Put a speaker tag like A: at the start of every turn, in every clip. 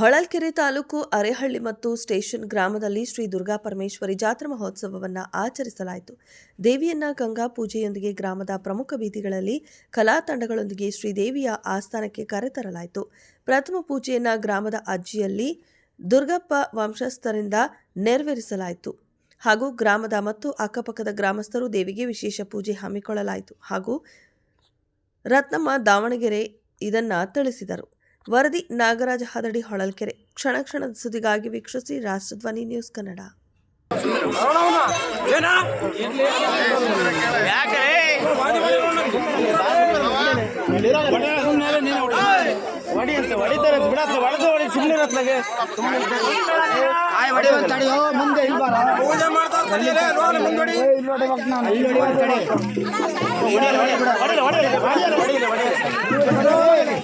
A: ಹೊಳಲ್ಕೆರೆ ತಾಲೂಕು ಅರೆಹಳ್ಳಿ ಮತ್ತು ಸ್ಟೇಷನ್ ಗ್ರಾಮದಲ್ಲಿ ಶ್ರೀ ದುರ್ಗಾ ಪರಮೇಶ್ವರಿ ಜಾತ್ರಾ ಮಹೋತ್ಸವವನ್ನು ಆಚರಿಸಲಾಯಿತು. ದೇವಿಯನ್ನ ಗಂಗಾ ಪೂಜೆಯೊಂದಿಗೆ ಗ್ರಾಮದ ಪ್ರಮುಖ ಬೀದಿಗಳಲ್ಲಿ ಕಲಾ ತಂಡಗಳೊಂದಿಗೆ ಶ್ರೀದೇವಿಯ ಆಸ್ಥಾನಕ್ಕೆ ಕರೆತರಲಾಯಿತು. ಪ್ರಥಮ ಪೂಜೆಯನ್ನ ಗ್ರಾಮದ ಅಜ್ಜಿಯಲ್ಲಿ ದುರ್ಗಪ್ಪ ವಂಶಸ್ಥರಿಂದ ನೆರವೇರಿಸಲಾಯಿತು. ಹಾಗೂ ಗ್ರಾಮದ ಮತ್ತು ಅಕ್ಕಪಕ್ಕದ ಗ್ರಾಮಸ್ಥರು ದೇವಿಗೆ ವಿಶೇಷ ಪೂಜೆ ಹಮ್ಮಿಕೊಳ್ಳಲಾಯಿತು. ಹಾಗೂ ರತ್ನಮ್ಮ ದಾವಣಗೆರೆ ಇದನ್ನು ತಿಳಿಸಿದರು. ವರದಿ ನಾಗರಾಜ ಹದಡಿ ಹೊಳಲ್ಕೆರೆ ಕ್ಷಣ ಕ್ಷಣದ ಸುದ್ದಿಗಾಗಿ ವೀಕ್ಷಿಸಿ ರಾಷ್ಟ್ರಧ್ವನಿ ನ್ಯೂಸ್ ಕನ್ನಡ
B: ಹೊಡಿ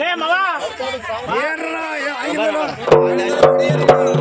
B: లే
C: మవా